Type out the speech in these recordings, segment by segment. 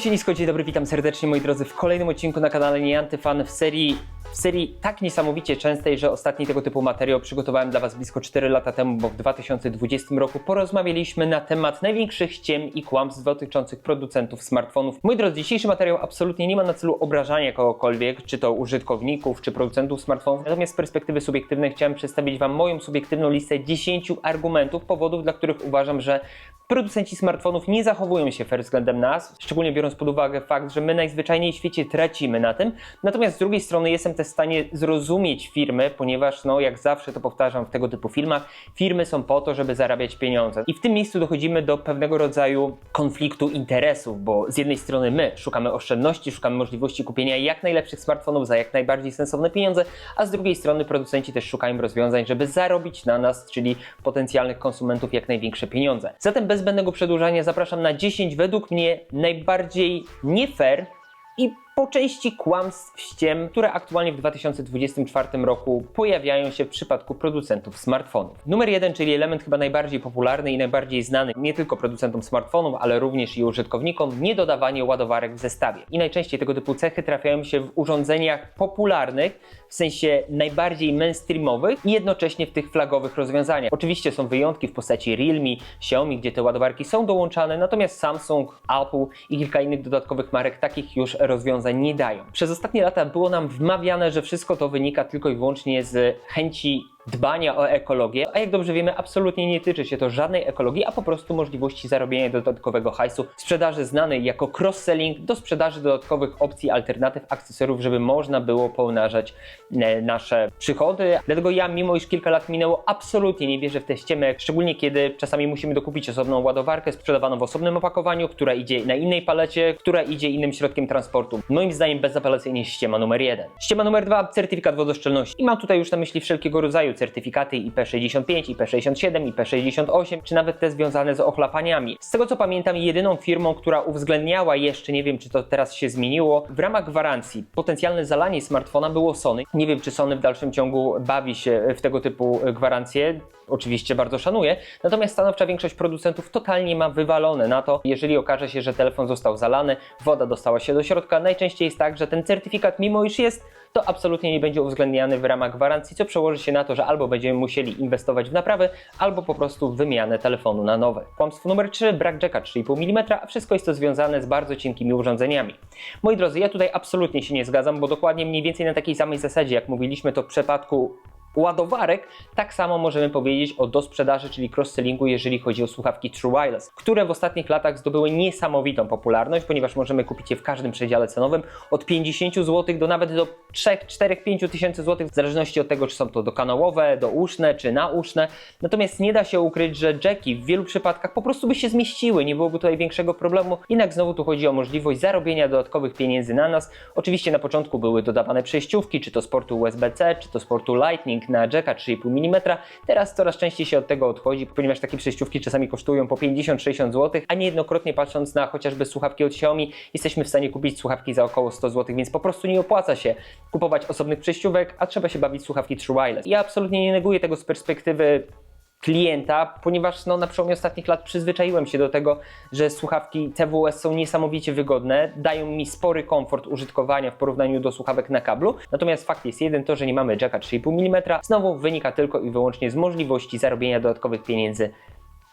Się nisko, dzień dobry, witam serdecznie moi drodzy w kolejnym odcinku na kanale Nieantyfan w serii w serii tak niesamowicie częstej, że ostatni tego typu materiał przygotowałem dla Was blisko 4 lata temu, bo w 2020 roku porozmawialiśmy na temat największych ściem i kłamstw dotyczących producentów smartfonów. Moi drodzy, dzisiejszy materiał absolutnie nie ma na celu obrażania kogokolwiek, czy to użytkowników, czy producentów smartfonów. Natomiast z perspektywy subiektywnej chciałem przedstawić Wam moją subiektywną listę 10 argumentów, powodów, dla których uważam, że producenci smartfonów nie zachowują się fair względem nas, szczególnie biorąc pod uwagę fakt, że my najzwyczajniej w świecie tracimy na tym. Natomiast z drugiej strony jestem też w stanie zrozumieć firmy, ponieważ, no, jak zawsze to powtarzam w tego typu filmach, firmy są po to, żeby zarabiać pieniądze. I w tym miejscu dochodzimy do pewnego rodzaju konfliktu interesów, bo z jednej strony my szukamy oszczędności, szukamy możliwości kupienia jak najlepszych smartfonów za jak najbardziej sensowne pieniądze, a z drugiej strony producenci też szukają rozwiązań, żeby zarobić na nas, czyli potencjalnych konsumentów, jak największe pieniądze. Zatem bez zbędnego przedłużania zapraszam na 10 według mnie najbardziej nie fair i po części kłamstw ściem, które aktualnie w 2024 roku pojawiają się w przypadku producentów smartfonów. Numer jeden, czyli element chyba najbardziej popularny i najbardziej znany nie tylko producentom smartfonów, ale również i użytkownikom, niedodawanie ładowarek w zestawie. I najczęściej tego typu cechy trafiają się w urządzeniach popularnych, w sensie najbardziej mainstreamowych i jednocześnie w tych flagowych rozwiązaniach. Oczywiście są wyjątki w postaci Realme, Xiaomi, gdzie te ładowarki są dołączane, natomiast Samsung, Apple i kilka innych dodatkowych marek takich już rozwiązań nie dają. Przez ostatnie lata było nam wmawiane, że wszystko to wynika tylko i wyłącznie z chęci dbania o ekologię, a jak dobrze wiemy, absolutnie nie tyczy się to żadnej ekologii, a po prostu możliwości zarobienia dodatkowego hajsu, sprzedaży znanej jako cross-selling do sprzedaży dodatkowych opcji, alternatyw, akcesorów, żeby można było pomnażać e, nasze przychody. Dlatego ja, mimo iż kilka lat minęło, absolutnie nie wierzę w te ściemy, szczególnie kiedy czasami musimy dokupić osobną ładowarkę sprzedawaną w osobnym opakowaniu, która idzie na innej palecie, która idzie innym środkiem transportu. Moim zdaniem bezapelacyjnie ściema numer jeden. Ściema numer dwa, certyfikat wodoszczelności. I mam tutaj już na myśli wszelkiego rodzaju certyfikaty IP65, IP67, IP68, czy nawet te związane z ochlapaniami. Z tego co pamiętam, jedyną firmą, która uwzględniała jeszcze, nie wiem czy to teraz się zmieniło, w ramach gwarancji potencjalne zalanie smartfona było Sony. Nie wiem czy Sony w dalszym ciągu bawi się w tego typu gwarancje. Oczywiście bardzo szanuję, natomiast stanowcza większość producentów totalnie ma wywalone na to, jeżeli okaże się, że telefon został zalany, woda dostała się do środka. Najczęściej jest tak, że ten certyfikat, mimo iż jest to absolutnie nie będzie uwzględniany w ramach gwarancji, co przełoży się na to, że albo będziemy musieli inwestować w naprawę, albo po prostu wymianę telefonu na nowe. Kłamstwo numer 3, brak jacka 3,5 mm, a wszystko jest to związane z bardzo cienkimi urządzeniami. Moi drodzy, ja tutaj absolutnie się nie zgadzam, bo dokładnie mniej więcej na takiej samej zasadzie, jak mówiliśmy to w przypadku ładowarek, tak samo możemy powiedzieć o dosprzedaży, czyli cross-sellingu, jeżeli chodzi o słuchawki True Wireless, które w ostatnich latach zdobyły niesamowitą popularność, ponieważ możemy kupić je w każdym przedziale cenowym od 50 zł do nawet do 3, 4, 5 tysięcy złotych, w zależności od tego, czy są to dokanałowe, douszne, czy nauszne. Natomiast nie da się ukryć, że jacki w wielu przypadkach po prostu by się zmieściły, nie byłoby tutaj większego problemu. Jednak znowu tu chodzi o możliwość zarobienia dodatkowych pieniędzy na nas. Oczywiście na początku były dodawane przejściówki, czy to z portu USB-C, czy to z portu Na jacka 3,5 mm. Teraz coraz częściej się od tego odchodzi, ponieważ takie przejściówki czasami kosztują po 50-60 zł, a niejednokrotnie patrząc na chociażby słuchawki od Xiaomi, jesteśmy w stanie kupić słuchawki za około 100 zł, więc po prostu nie opłaca się kupować osobnych przejściówek, a trzeba się bawić słuchawki True Wireless. Ja absolutnie nie neguję tego z perspektywy klienta, ponieważ no, na przełomie ostatnich lat przyzwyczaiłem się do tego, że słuchawki TWS są niesamowicie wygodne, dają mi spory komfort użytkowania w porównaniu do słuchawek na kablu. Natomiast fakt jest jeden to, że nie mamy jacka 3,5 mm, znowu wynika tylko i wyłącznie z możliwości zarobienia dodatkowych pieniędzy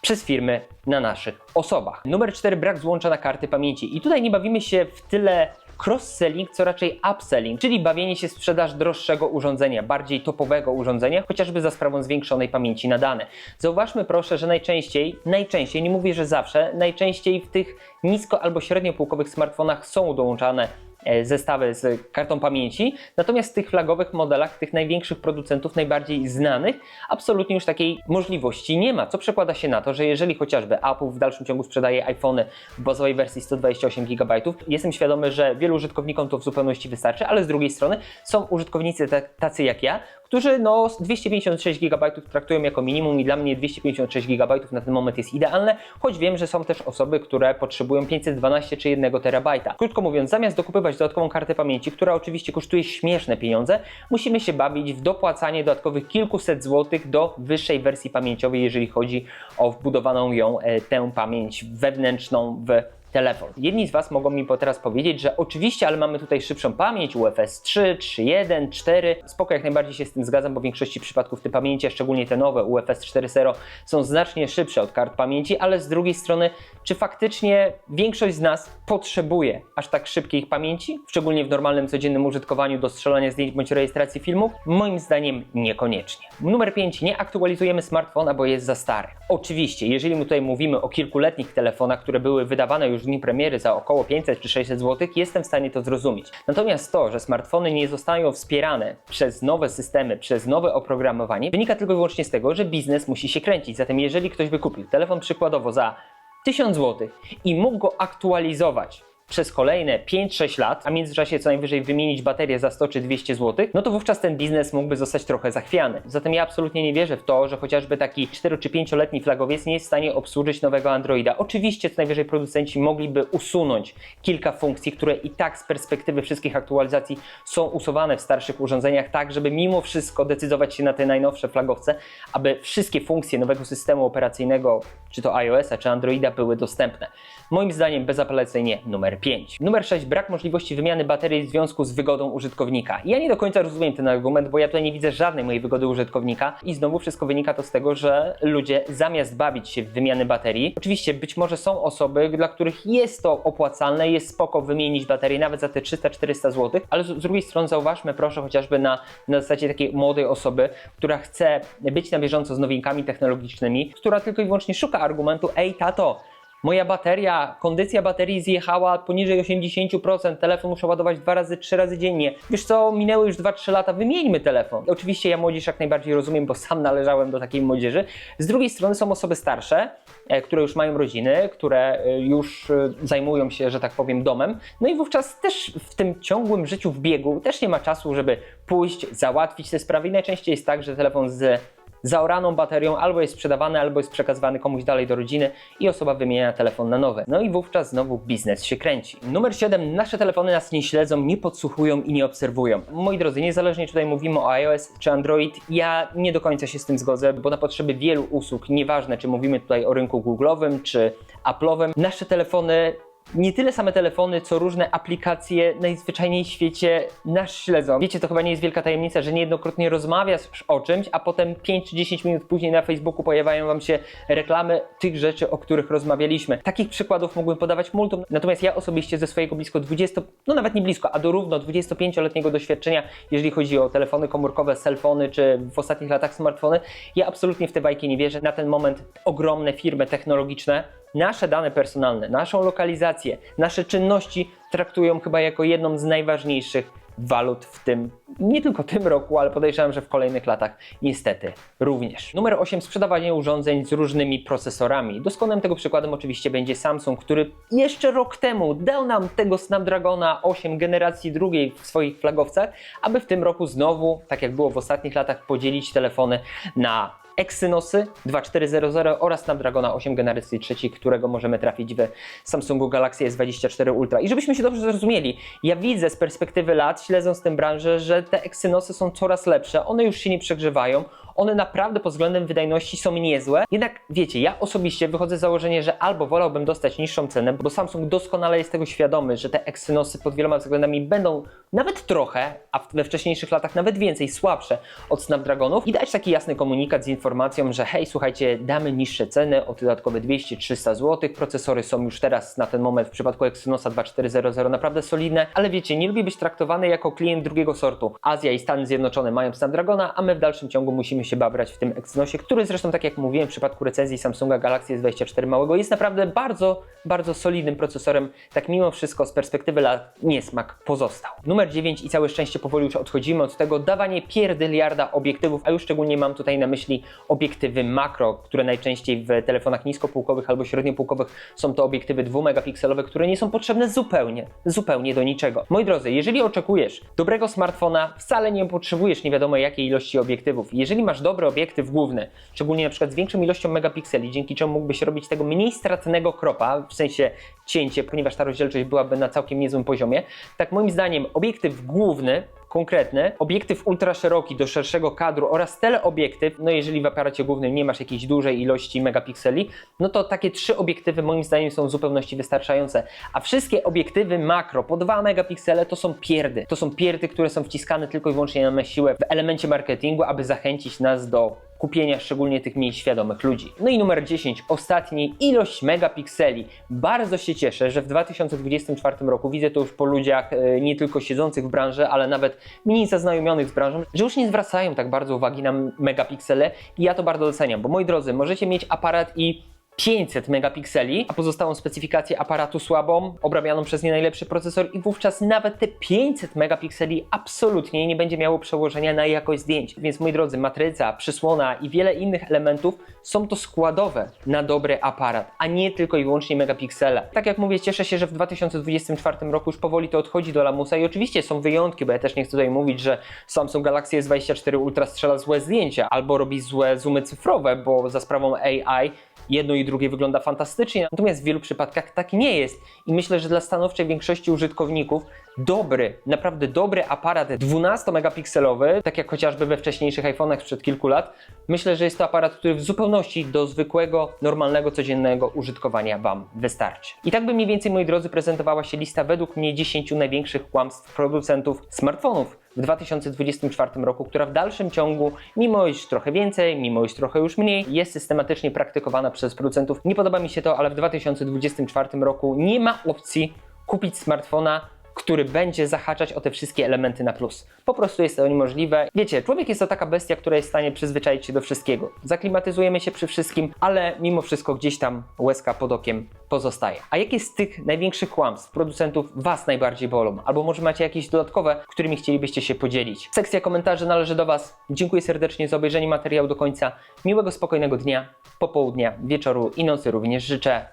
przez firmy na naszych osobach. Numer 4 brak złącza na karty pamięci. I tutaj nie bawimy się w tyle cross-selling, co raczej upselling, czyli bawienie się sprzedaż droższego urządzenia, bardziej topowego urządzenia, chociażby za sprawą zwiększonej pamięci na dane. Zauważmy proszę, że najczęściej, najczęściej, nie mówię, że zawsze, najczęściej w tych nisko albo średniopółkowych smartfonach są dołączane zestawy z kartą pamięci. Natomiast w tych flagowych modelach, tych największych producentów, najbardziej znanych, absolutnie już takiej możliwości nie ma. Co przekłada się na to, że jeżeli chociażby Apple w dalszym ciągu sprzedaje iPhony w bazowej wersji 128 GB, jestem świadomy, że wielu użytkownikom to w zupełności wystarczy, ale z drugiej strony są użytkownicy tacy jak ja, którzy no 256 GB traktują jako minimum i dla mnie 256 GB na ten moment jest idealne, choć wiem, że są też osoby, które potrzebują 512 czy 1 terabajta. Krótko mówiąc, zamiast dokupywać dodatkową kartę pamięci, która oczywiście kosztuje śmieszne pieniądze, musimy się bawić w dopłacanie dodatkowych kilkuset złotych do wyższej wersji pamięciowej, jeżeli chodzi o wbudowaną ją e, tę pamięć wewnętrzną w telefon. Jedni z Was mogą mi po teraz powiedzieć, że oczywiście, ale mamy tutaj szybszą pamięć, UFS 3, 3.1, 4. Spoko, jak najbardziej się z tym zgadzam, bo w większości przypadków te pamięci, szczególnie te nowe UFS 4.0 są znacznie szybsze od kart pamięci, ale z drugiej strony, czy faktycznie większość z nas potrzebuje aż tak szybkiej pamięci, szczególnie w normalnym, codziennym użytkowaniu do strzelania zdjęć bądź rejestracji filmów? Moim zdaniem niekoniecznie. Numer 5. Nie aktualizujemy smartfona, bo jest za stary. Oczywiście, jeżeli my tutaj mówimy o kilkuletnich telefonach, które były wydawane już w dniu premiery za około 500 czy 600 zł, jestem w stanie to zrozumieć. Natomiast to, że smartfony nie zostają wspierane przez nowe systemy, przez nowe oprogramowanie, wynika tylko i wyłącznie z tego, że biznes musi się kręcić. Zatem jeżeli ktoś by kupił telefon przykładowo za 1000 zł i mógł go aktualizować przez kolejne 5-6 lat, a w międzyczasie co najwyżej wymienić baterię za 100 czy 200 zł, no to wówczas ten biznes mógłby zostać trochę zachwiany. Zatem ja absolutnie nie wierzę w to, że chociażby taki 4 czy 5-letni flagowiec nie jest w stanie obsłużyć nowego Androida. Oczywiście co najwyżej producenci mogliby usunąć kilka funkcji, które i tak z perspektywy wszystkich aktualizacji są usuwane w starszych urządzeniach, tak żeby mimo wszystko decydować się na te najnowsze flagowce, aby wszystkie funkcje nowego systemu operacyjnego, czy to iOS-a, czy Androida były dostępne. Moim zdaniem bezapelacyjnie numer 5. Numer 6. Brak możliwości wymiany baterii w związku z wygodą użytkownika. Ja nie do końca rozumiem ten argument, bo ja tutaj nie widzę żadnej mojej wygody użytkownika i znowu wszystko wynika to z tego, że ludzie zamiast bawić się w wymiany baterii, oczywiście być może są osoby, dla których jest to opłacalne, jest spoko wymienić baterię nawet za te 300-400 zł, ale z, z drugiej strony zauważmy proszę chociażby na, na zasadzie takiej młodej osoby, która chce być na bieżąco z nowinkami technologicznymi, która tylko i wyłącznie szuka argumentu, ej tato, Moja bateria, kondycja baterii zjechała poniżej 80%, telefon muszę ładować dwa razy, trzy razy dziennie. Wiesz co, minęły już 2-3 lata, wymieńmy telefon. Oczywiście ja młodzież jak najbardziej rozumiem, bo sam należałem do takiej młodzieży. Z drugiej strony są osoby starsze, e, które już mają rodziny, które e, już e, zajmują się, że tak powiem, domem. No i wówczas też w tym ciągłym życiu w biegu też nie ma czasu, żeby pójść, załatwić te sprawy. I najczęściej jest tak, że telefon z zaoraną baterią albo jest sprzedawany, albo jest przekazywany komuś dalej do rodziny i osoba wymienia telefon na nowy. No i wówczas znowu biznes się kręci. Numer 7. Nasze telefony nas nie śledzą, nie podsłuchują i nie obserwują. Moi drodzy, niezależnie czy tutaj mówimy o iOS czy Android, ja nie do końca się z tym zgodzę, bo na potrzeby wielu usług, nieważne czy mówimy tutaj o rynku Google'owym czy Apple'owym, nasze telefony nie tyle same telefony, co różne aplikacje najzwyczajniej w świecie nas śledzą. Wiecie, to chyba nie jest wielka tajemnica, że niejednokrotnie rozmawiasz o czymś, a potem 5 czy 10 minut później na Facebooku pojawiają wam się reklamy tych rzeczy, o których rozmawialiśmy. Takich przykładów mógłbym podawać multum, natomiast ja osobiście ze swojego blisko 20, no nawet nie blisko, a do równo 25-letniego doświadczenia, jeżeli chodzi o telefony komórkowe, cellfony, czy w ostatnich latach smartfony, ja absolutnie w te bajki nie wierzę. Na ten moment ogromne firmy technologiczne nasze dane personalne, naszą lokalizację, nasze czynności traktują chyba jako jedną z najważniejszych walut w tym, nie tylko tym roku, ale podejrzewam, że w kolejnych latach niestety również. Numer 8. Sprzedawanie urządzeń z różnymi procesorami. Doskonałym tego przykładem oczywiście będzie Samsung, który jeszcze rok temu dał nam tego Snapdragona 8 generacji drugiej w swoich flagowcach, aby w tym roku znowu, tak jak było w ostatnich latach, podzielić telefony na Exynosy 2400 oraz Snapdragona 8 generacji trzeciej, którego możemy trafić w Samsungu Galaxy S24 Ultra. I żebyśmy się dobrze zrozumieli, ja widzę z perspektywy lat, śledząc tę branżę, że te Exynosy są coraz lepsze, one już się nie przegrzewają, one naprawdę pod względem wydajności są niezłe. Jednak wiecie, ja osobiście wychodzę z założenia, że albo wolałbym dostać niższą cenę, bo Samsung doskonale jest tego świadomy, że te Exynosy pod wieloma względami będą nawet trochę, a we wcześniejszych latach nawet więcej, słabsze od Snapdragonów i dać taki jasny komunikat z informacją, że hej, słuchajcie, damy niższe ceny o dodatkowe 200-300 zł. Procesory są już teraz na ten moment w przypadku Exynosa 2400 naprawdę solidne, ale wiecie, nie lubię być traktowany jako klient drugiego sortu. Azja i Stany Zjednoczone mają Snapdragona, a my w dalszym ciągu musimy się babrać w tym Exynosie, który zresztą, tak jak mówiłem w przypadku recenzji Samsunga Galaxy S24 małego, jest naprawdę bardzo, bardzo solidnym procesorem. Tak mimo wszystko z perspektywy lat niesmak pozostał. Numer 9 i całe szczęście powoli już odchodzimy od tego dawanie pierdyliarda obiektywów, a już szczególnie mam tutaj na myśli obiektywy makro, które najczęściej w telefonach niskopółkowych albo średniopółkowych są to obiektywy 2-megapikselowe, które nie są potrzebne zupełnie, zupełnie do niczego. Moi drodzy, jeżeli oczekujesz dobrego smartfona, wcale nie potrzebujesz nie wiadomo jakiej ilości obiektywów. Jeżeli masz dobry obiektyw główny, szczególnie na przykład z większą ilością megapikseli, dzięki czemu mógłbyś robić tego mniej stratnego kropa, w sensie cięcie, ponieważ ta rozdzielczość byłaby na całkiem niezłym poziomie, tak moim zdaniem obiektyw główny konkretny, obiektyw ultra szeroki do szerszego kadru oraz teleobiektyw, no jeżeli w aparacie głównym nie masz jakiejś dużej ilości megapikseli, no to takie trzy obiektywy moim zdaniem są w zupełności wystarczające. A wszystkie obiektywy makro po 2 megapiksele to są pierdy. To są pierdy, które są wciskane tylko i wyłącznie na siłę w elemencie marketingu, aby zachęcić nas do kupienia szczególnie tych mniej świadomych ludzi. No i numer 10, ostatni, ilość megapikseli. Bardzo się cieszę, że w 2024 roku widzę to już po ludziach e, nie tylko siedzących w branży, ale nawet mniej zaznajomionych z branżą, że już nie zwracają tak bardzo uwagi na megapiksele i ja to bardzo doceniam, bo moi drodzy, możecie mieć aparat i 500 megapikseli, a pozostałą specyfikację aparatu słabą, obrabianą przez nie najlepszy procesor i wówczas nawet te 500 megapikseli absolutnie nie będzie miało przełożenia na jakość zdjęć. Więc moi drodzy, matryca, przysłona i wiele innych elementów są to składowe na dobry aparat, a nie tylko i wyłącznie megapiksele. Tak jak mówię, cieszę się, że w 2024 roku już powoli to odchodzi do lamusa i oczywiście są wyjątki, bo ja też nie chcę tutaj mówić, że Samsung Galaxy S24 Ultra strzela złe zdjęcia albo robi złe zoomy cyfrowe, bo za sprawą AI jedno i drugie wygląda fantastycznie, natomiast w wielu przypadkach tak nie jest. I myślę, że dla stanowczej większości użytkowników dobry, naprawdę dobry aparat 12-megapikselowy, tak jak chociażby we wcześniejszych iPhone'ach sprzed kilku lat, myślę, że jest to aparat, który w zupełności do zwykłego, normalnego, codziennego użytkowania Wam wystarczy. I tak by mniej więcej, moi drodzy, prezentowała się lista według mnie 10 największych kłamstw producentów smartfonów w 2024 roku, która w dalszym ciągu, mimo iż trochę więcej, mimo iż trochę już mniej, jest systematycznie praktykowana przez producentów. Nie podoba mi się to, ale w 2024 roku nie ma opcji kupić smartfona, który będzie zahaczać o te wszystkie elementy na plus. Po prostu jest to niemożliwe. Wiecie, człowiek jest to taka bestia, która jest w stanie przyzwyczaić się do wszystkiego. Zaklimatyzujemy się przy wszystkim, ale mimo wszystko gdzieś tam łezka pod okiem pozostaje. A jakie z tych największych kłamstw producentów Was najbardziej bolą? Albo może macie jakieś dodatkowe, którymi chcielibyście się podzielić? Sekcja komentarzy należy do Was. Dziękuję serdecznie za obejrzenie materiału do końca. Miłego, spokojnego dnia, popołudnia, wieczoru i nocy również życzę.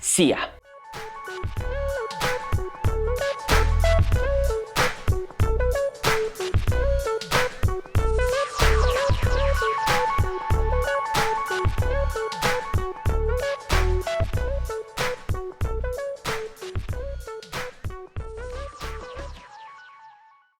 See ya!